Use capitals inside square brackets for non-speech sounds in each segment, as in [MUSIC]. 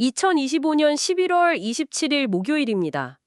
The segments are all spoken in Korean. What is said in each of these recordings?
2025년 11월 27일 목요일입니다.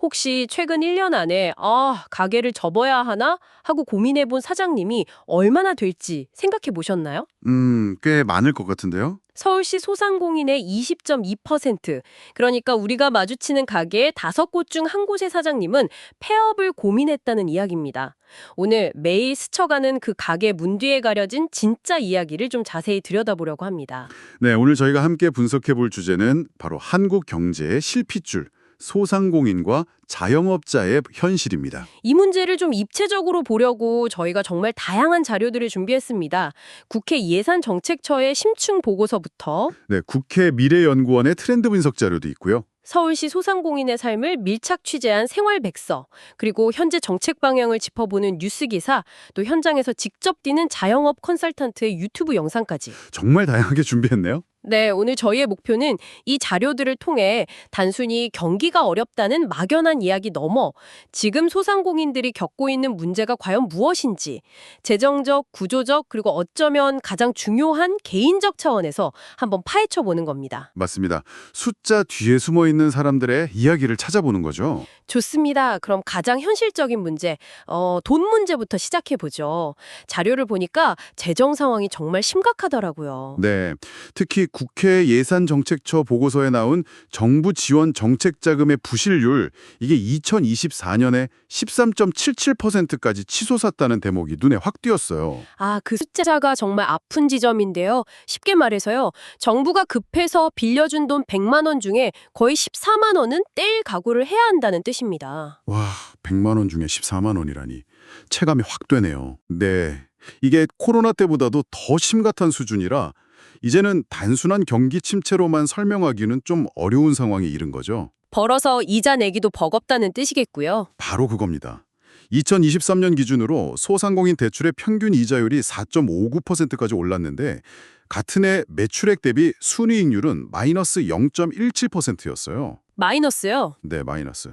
혹시 최근 1년 안에 아, 가게를 접어야 하나 하고 고민해 본 사장님이 얼마나 될지 생각해 보셨나요? 음, 꽤 많을 것 같은데요? 서울시 소상공인의 20.2%, 그러니까 우리가 마주치는 가게의 다섯 곳 중 한 곳의 사장님은 폐업을 고민했다는 이야기입니다. 오늘 매일 스쳐가는 그 가게 문 뒤에 가려진 진짜 이야기를 좀 자세히 들여다보려고 합니다. 네, 오늘 저희가 함께 분석해 볼 주제는 바로 한국 경제의 실핏줄, 소상공인과 자영업자의 현실입니다. 이 문제를 좀 입체적으로 보려고 저희가 정말 다양한 자료들을 준비했습니다. 국회 예산정책처의 심층 보고서부터 네, 국회 미래연구원의 트렌드 분석 자료도 있고요. 서울시 소상공인의 삶을 밀착 취재한 생활백서, 그리고 현재 정책 방향을 짚어보는 뉴스기사, 또 현장에서 직접 뛰는 자영업 컨설턴트의 유튜브 영상까지. 정말 다양하게 준비했네요. 네, 오늘 저희의 목표는 이 자료들을 통해 단순히 경기가 어렵다는 막연한 이야기 넘어 지금 소상공인들이 겪고 있는 문제가 과연 무엇인지 재정적, 구조적, 그리고 어쩌면 가장 중요한 개인적 차원에서 한번 파헤쳐 보는 겁니다. 맞습니다. 숫자 뒤에 숨어 있는 사람들의 이야기를 찾아보는 거죠. 좋습니다. 그럼 가장 현실적인 문제, 어, 돈 문제부터 시작해 보죠. 자료를 보니까 재정 상황이 정말 심각하더라고요. 네, 특히 국회 예산정책처 보고서에 나온 정부 지원 정책 자금의 부실률 이게 2024년에 13.77%까지 치솟았다는 대목이 눈에 확 띄었어요. 아, 그 숫자가 정말 아픈 지점인데요. 쉽게 말해서요. 정부가 급해서 빌려준 돈 100만 원 중에 거의 14만 원은 뗄 각오를 해야 한다는 뜻입니다. 와, 100만 원 중에 14만 원이라니 체감이 확 되네요. 네. 이게 코로나 때보다도 더 심각한 수준이라 이제는 단순한 경기 침체로만 설명하기는 좀 어려운 상황에 이른 거죠. 벌어서 이자 내기도 버겁다는 뜻이겠고요. 바로 그겁니다. 2023년 기준으로 소상공인 대출의 평균 이자율이 4.59%까지 올랐는데 같은 해 매출액 대비 순이익률은 마이너스 0.17%였어요. 마이너스요. 네, 마이너스.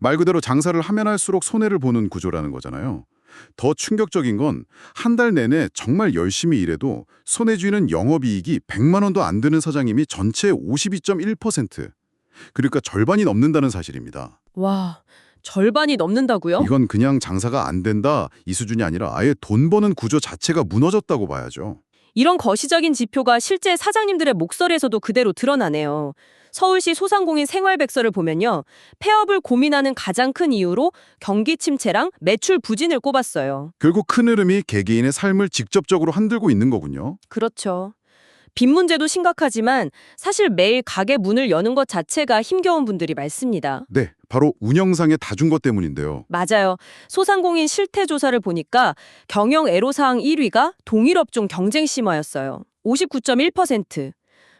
말 그대로 장사를 하면 할수록 손해를 보는 구조라는 거잖아요. 더 충격적인 건 한 달 내내 정말 열심히 일해도 손해쥐는 영업이익이 100만 원도 안 되는 사장님이 전체의 52.1%. 그러니까 절반이 넘는다는 사실입니다. 와, 절반이 넘는다고요? 이건 그냥 장사가 안 된다 이 수준이 아니라 아예 돈 버는 구조 자체가 무너졌다고 봐야죠. 이런 거시적인 지표가 실제 사장님들의 목소리에서도 그대로 드러나네요. 서울시 소상공인 생활백서를 보면요. 폐업을 고민하는 가장 큰 이유로 경기 침체랑 매출 부진을 꼽았어요. 결국 큰 흐름이 개개인의 삶을 직접적으로 흔들고 있는 거군요. 그렇죠. 빚 문제도 심각하지만 사실 매일 가게 문을 여는 것 자체가 힘겨운 분들이 많습니다. 네, 바로 운영상의 다준 것 때문인데요. 맞아요. 소상공인 실태 조사를 보니까 경영 애로사항 1위가 동일업종 경쟁 심화였어요. 59.1%.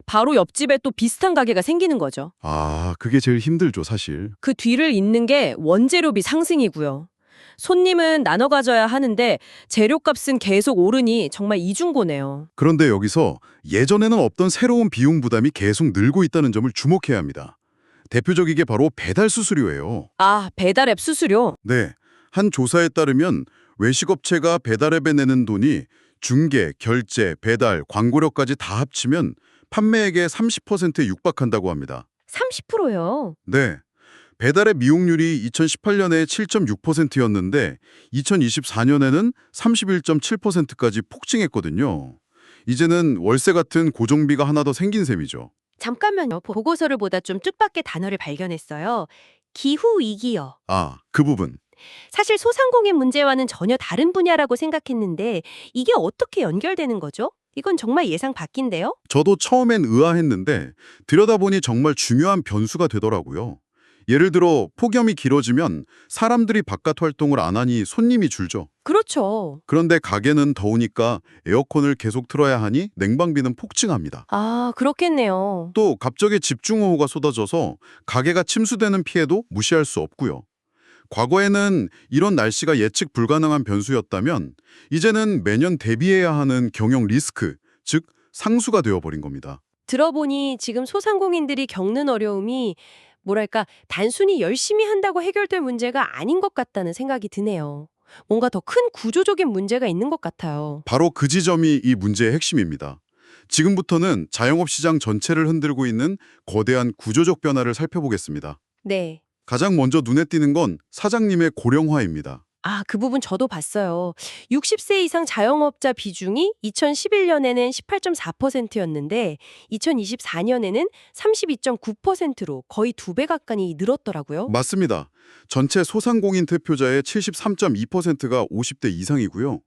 바로 옆집에 또 비슷한 가게가 생기는 거죠. 아, 그게 제일 힘들죠, 사실. 그 뒤를 잇는 게 원재료비 상승이고요. 손님은 나눠 가져야 하는데 재료값은 계속 오르니 정말 이중고네요. 그런데 여기서 예전에는 없던 새로운 비용 부담이 계속 늘고 있다는 점을 주목해야 합니다. 대표적이게 바로 배달 수수료예요. 아, 배달 앱 수수료. 네, 한 조사에 따르면 외식업체가 배달앱에 내는 돈이 중개, 결제, 배달, 광고료까지 다 합치면 판매액의 30%에 육박한다고 합니다. 30%요. 네. 배달의 미용률이 2018년에 7.6%였는데 2024년에는 31.7%까지 폭증했거든요. 이제는 월세 같은 고정비가 하나 더 생긴 셈이죠. 잠깐만요. 보고서를 보다 좀 뜻밖의 단어를 발견했어요. 기후 위기요. 아, 그 부분. 사실 소상공인 문제와는 전혀 다른 분야라고 생각했는데 이게 어떻게 연결되는 거죠? 이건 정말 예상 밖인데요? 저도 처음엔 의아했는데 들여다보니 정말 중요한 변수가 되더라고요. 예를 들어 폭염이 길어지면 사람들이 바깥 활동을 안 하니 손님이 줄죠. 그렇죠. 그런데 가게는 더우니까 에어컨을 계속 틀어야 하니 냉방비는 폭증합니다. 아, 그렇겠네요. 또 갑자기 집중호우가 쏟아져서 가게가 침수되는 피해도 무시할 수 없고요. 과거에는 이런 날씨가 예측 불가능한 변수였다면 이제는 매년 대비해야 하는 경영 리스크, 즉 상수가 되어버린 겁니다. 들어보니 지금 소상공인들이 겪는 어려움이 뭐랄까 단순히 열심히 한다고 해결될 문제가 아닌 것 같다는 생각이 드네요. 뭔가 더 큰 구조적인 문제가 있는 것 같아요. 바로 그 지점이 이 문제의 핵심입니다. 지금부터는 자영업 시장 전체를 흔들고 있는 거대한 구조적 변화를 살펴보겠습니다. 네. 가장 먼저 눈에 띄는 건 사장님의 고령화입니다. 아, 그 부분 저도 봤어요. 60세 이상 자영업자 비중이 2011년에는 18.4%였는데 2024년에는 32.9%로 거의 두 배 가까이 늘었더라고요. 맞습니다. 전체 소상공인 대표자의 73.2%가 50대 이상이고요.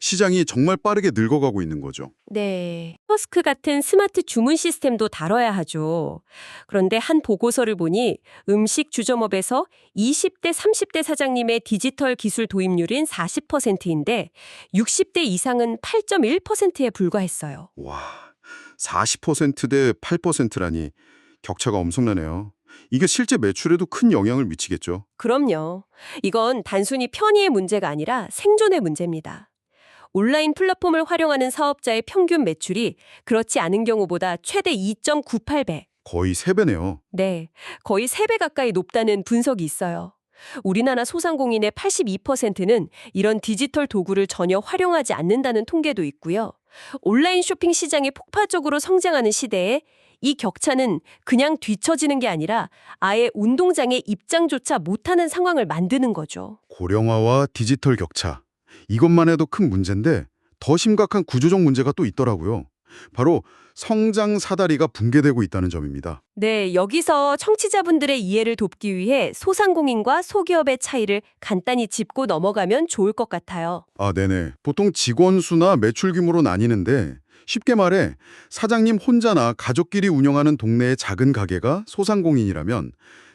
시장이 정말 빠르게 늙어가고 있는 거죠. 네. 허스크 같은 스마트 주문 시스템도 다뤄야 하죠. 그런데 한 보고서를 보니 음식 주점업에서 20대, 30대 사장님의 디지털 기술 도입률은 40%인데 60대 이상은 8.1%에 불과했어요. 와, 40%대 8%라니 격차가 엄청나네요. 이게 실제 매출에도 큰 영향을 미치겠죠. 그럼요. 이건 단순히 편의의 문제가 아니라 생존의 문제입니다. 온라인 플랫폼을 활용하는 사업자의 평균 매출이 그렇지 않은 경우보다 최대 2.98배, 거의 3배네요. 네, 거의 3배 가까이 높다는 분석이 있어요. 우리나라 소상공인의 82%는 이런 디지털 도구를 전혀 활용하지 않는다는 통계도 있고요. 온라인 쇼핑 시장이 폭발적으로 성장하는 시대에 이 격차는 그냥 뒤처지는 게 아니라 아예 운동장에 입장조차 못하는 상황을 만드는 거죠. 고령화와 디지털 격차. 이것만 해도 큰 문제인데 더 심각한 구조적 문제가 또 있더라고요. 바로 성장 사다리가 붕괴되고 있다는 점입니다. 네, 여기서 청취자분들의 이해를 돕기 위해 소상공인과 소기업의 차이를 간단히 짚고 넘어가면 좋을 것 같아요. 아, 네네. 보통 직원 수나 매출 규모로 나뉘는데 쉽게 말해 사장님 혼자나 가족끼리 운영하는 동네의 작은 가게가 소상공인이라면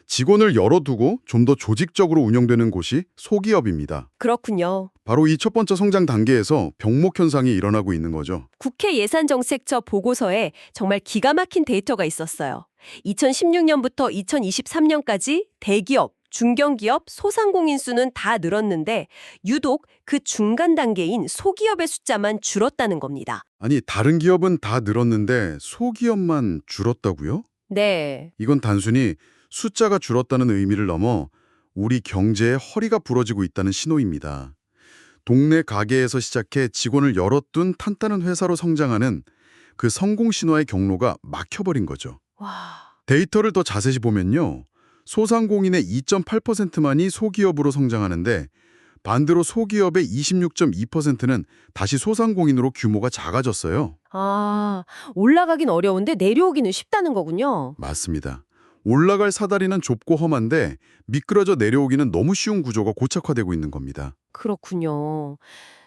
직원을 열어두고 좀 더 조직적으로 운영되는 곳이 소기업입니다. 그렇군요. 바로 이 첫 번째 성장 단계에서 병목 현상이 일어나고 있는 거죠. 국회 예산정책처 보고서에 정말 기가 막힌 데이터가 있었어요. 2016년부터 2023년까지 대기업, 중견기업, 소상공인 수는 다 늘었는데 유독 그 중간 단계인 소기업의 숫자만 줄었다는 겁니다. 아니, 다른 기업은 다 늘었는데 소기업만 줄었다고요? 네. 이건 단순히 숫자가 줄었다는 의미를 넘어 우리 경제의 허리가 부러지고 있다는 신호입니다. 동네 가게에서 시작해 직원을 열어둔 탄탄한 회사로 성장하는 그 성공 신화의 경로가 막혀버린 거죠. 와. 데이터를 더 자세히 보면요. 소상공인의 2.8%만이 소기업으로 성장하는데 반대로 소기업의 26.2%는 다시 소상공인으로 규모가 작아졌어요. 아, 올라가긴 어려운데 내려오기는 쉽다는 거군요. 맞습니다. 올라갈 사다리는 좁고 험한데 미끄러져 내려오기는 너무 쉬운 구조가 고착화되고 있는 겁니다. 그렇군요.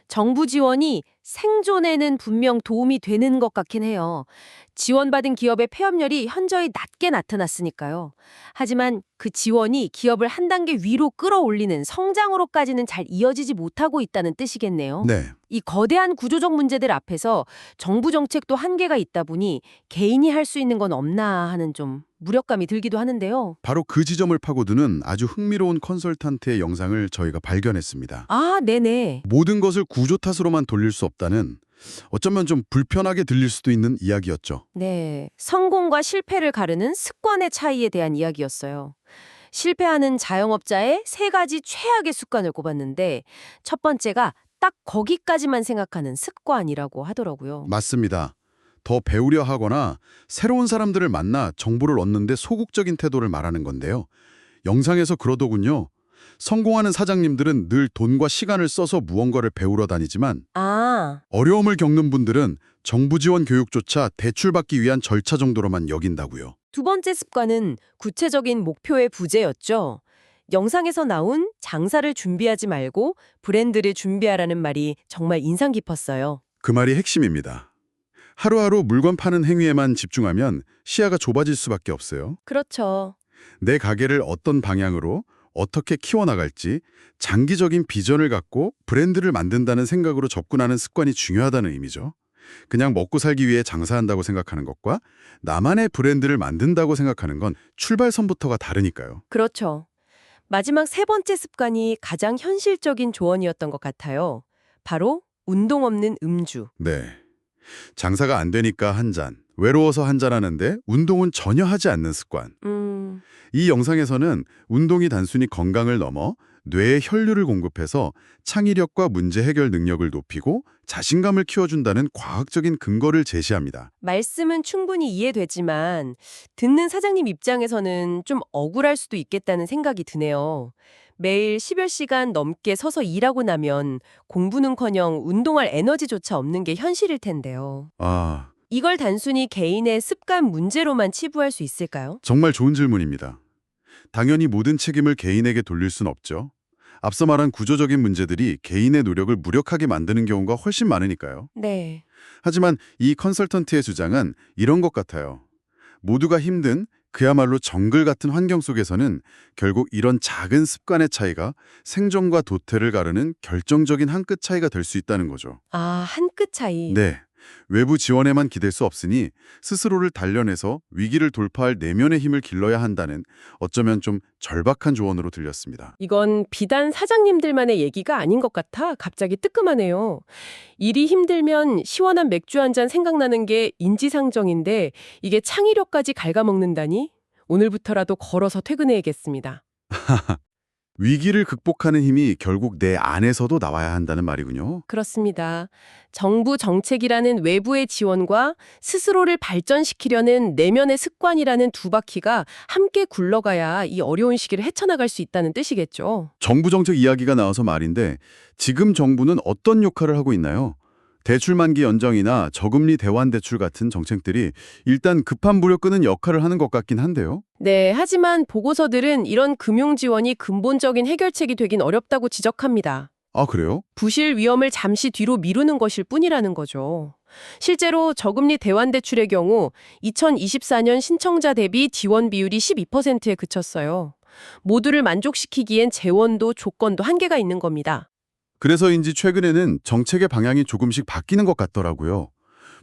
정부 지원이 생존에는 분명 도움이 되는 것 같긴 해요. 지원받은 기업의 폐업률이 현저히 낮게 나타났으니까요. 하지만 그 지원이 기업을 한 단계 위로 끌어올리는 성장으로까지는 잘 이어지지 못하고 있다는 뜻이겠네요. 네, 이 거대한 구조적 문제들 앞에서 정부 정책도 한계가 있다 보니 개인이 할 수 있는 건 없나 하는 좀 무력감이 들기도 하는데요. 바로 그 지점을 파고드는 아주 흥미로운 컨설턴트의 영상을 저희가 발견했습니다. 아, 네네. 모든 것을 구조 탓으로만 돌릴 수 없다는 어쩌면 좀 불편하게 들릴 수도 있는 이야기였죠. 네, 성공과 실패를 가르는 습관의 차이에 대한 이야기였어요. 실패하는 자영업자의 세 가지 최악의 습관을 꼽았는데 첫 번째가 딱 거기까지만 생각하는 습관이라고 하더라고요. 맞습니다. 더 배우려 하거나 새로운 사람들을 만나 정보를 얻는데 소극적인 태도를 말하는 건데요. 영상에서 그러더군요. 성공하는 사장님들은 늘 돈과 시간을 써서 무언가를 배우러 다니지만 아, 어려움을 겪는 분들은 정부 지원 교육조차 대출받기 위한 절차 정도로만 여긴다고요. 두 번째 습관은 구체적인 목표의 부재였죠. 영상에서 나온 장사를 준비하지 말고 브랜드를 준비하라는 말이 정말 인상 깊었어요. 그 말이 핵심입니다. 하루하루 물건 파는 행위에만 집중하면 시야가 좁아질 수밖에 없어요. 그렇죠. 내 가게를 어떤 방향으로 어떻게 키워나갈지 장기적인 비전을 갖고 브랜드를 만든다는 생각으로 접근하는 습관이 중요하다는 의미죠. 그냥 먹고 살기 위해 장사한다고 생각하는 것과 나만의 브랜드를 만든다고 생각하는 건 출발선부터가 다르니까요. 그렇죠. 마지막 세 번째 습관이 가장 현실적인 조언이었던 것 같아요. 바로 운동 없는 음주. 네. 장사가 안 되니까 한 잔, 외로워서 한 잔 하는데 운동은 전혀 하지 않는 습관. 음, 이 영상에서는 운동이 단순히 건강을 넘어 뇌에 혈류를 공급해서 창의력과 문제 해결 능력을 높이고 자신감을 키워준다는 과학적인 근거를 제시합니다. 말씀은 충분히 이해되지만 듣는 사장님 입장에서는 좀 억울할 수도 있겠다는 생각이 드네요. 매일 10여 시간 넘게 서서 일하고 나면 공부는커녕 운동할 에너지조차 없는 게 현실일 텐데요. 아, 이걸 단순히 개인의 습관 문제로만 치부할 수 있을까요? 정말 좋은 질문입니다. 당연히 모든 책임을 개인에게 돌릴 순 없죠. 앞서 말한 구조적인 문제들이 개인의 노력을 무력하게 만드는 경우가 훨씬 많으니까요. 네. 하지만 이 컨설턴트의 주장은 이런 것 같아요. 모두가 힘든 그야말로 정글 같은 환경 속에서는 결국 이런 작은 습관의 차이가 생존과 도태를 가르는 결정적인 한 끗 차이가 될 수 있다는 거죠. 아, 한 끗 차이. 네. 외부 지원에만 기댈 수 없으니 스스로를 단련해서 위기를 돌파할 내면의 힘을 길러야 한다는 어쩌면 좀 절박한 조언으로 들렸습니다. 이건 비단 사장님들만의 얘기가 아닌 것 같아 갑자기 뜨끔하네요. 일이 힘들면 시원한 맥주 한 잔 생각나는 게 인지상정인데 이게 창의력까지 갉아먹는다니? 오늘부터라도 걸어서 퇴근해야겠습니다. [LAUGHS] 위기를 극복하는 힘이 결국 내 안에서도 나와야 한다는 말이군요. 그렇습니다. 정부 정책이라는 외부의 지원과 스스로를 발전시키려는 내면의 습관이라는 두 바퀴가 함께 굴러가야 이 어려운 시기를 헤쳐나갈 수 있다는 뜻이겠죠. 정부 정책 이야기가 나와서 말인데 지금 정부는 어떤 역할을 하고 있나요? 대출 만기 연장이나 저금리 대환 대출 같은 정책들이 일단 급한 불을 끄는 역할을 하는 것 같긴 한데요. 네, 하지만 보고서들은 이런 금융 지원이 근본적인 해결책이 되긴 어렵다고 지적합니다. 아, 그래요? 부실 위험을 잠시 뒤로 미루는 것일 뿐이라는 거죠. 실제로 저금리 대환 대출의 경우 2024년 신청자 대비 지원 비율이 12%에 그쳤어요. 모두를 만족시키기엔 재원도 조건도 한계가 있는 겁니다. 그래서인지 최근에는 정책의 방향이 조금씩 바뀌는 것 같더라고요.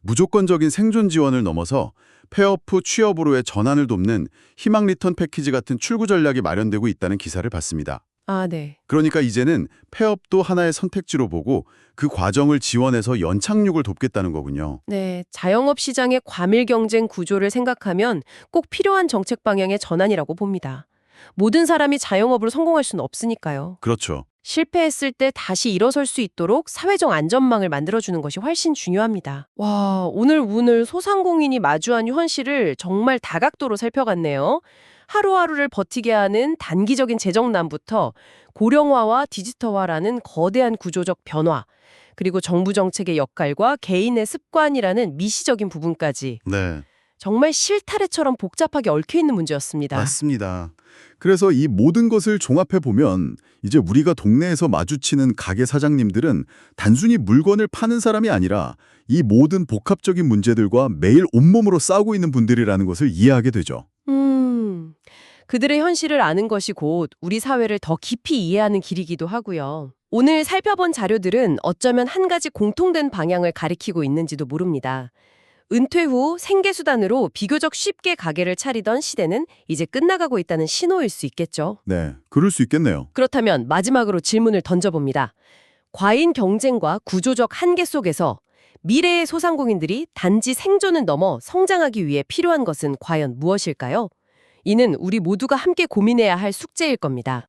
무조건적인 생존 지원을 넘어서 폐업 후 취업으로의 전환을 돕는 희망 리턴 패키지 같은 출구 전략이 마련되고 있다는 기사를 봤습니다. 아, 네. 그러니까 이제는 폐업도 하나의 선택지로 보고 그 과정을 지원해서 연착륙을 돕겠다는 거군요. 네, 자영업 시장의 과밀 경쟁 구조를 생각하면 꼭 필요한 정책 방향의 전환이라고 봅니다. 모든 사람이 자영업으로 성공할 수는 없으니까요. 그렇죠. 실패했을 때 다시 일어설 수 있도록 사회적 안전망을 만들어주는 것이 훨씬 중요합니다. 와, 오늘 오늘 소상공인이 마주한 현실을 정말 다각도로 살펴갔네요. 하루하루를 버티게 하는 단기적인 재정난부터 고령화와 디지털화라는 거대한 구조적 변화, 그리고 정부 정책의 역할과 개인의 습관이라는 미시적인 부분까지 네. 정말 실타래처럼 복잡하게 얽혀있는 문제였습니다. 맞습니다. 그래서 이 모든 것을 종합해 보면 이제 우리가 동네에서 마주치는 가게 사장님들은 단순히 물건을 파는 사람이 아니라 이 모든 복합적인 문제들과 매일 온몸으로 싸우고 있는 분들이라는 것을 이해하게 되죠. 음, 그들의 현실을 아는 것이 곧 우리 사회를 더 깊이 이해하는 길이기도 하고요. 오늘 살펴본 자료들은 어쩌면 한 가지 공통된 방향을 가리키고 있는지도 모릅니다. 은퇴 후 생계수단으로 비교적 쉽게 가게를 차리던 시대는 이제 끝나가고 있다는 신호일 수 있겠죠. 네, 그럴 수 있겠네요. 그렇다면 마지막으로 질문을 던져봅니다. 과인 경쟁과 구조적 한계 속에서 미래의 소상공인들이 단지 생존을 넘어 성장하기 위해 필요한 것은 과연 무엇일까요? 이는 우리 모두가 함께 고민해야 할 숙제일 겁니다.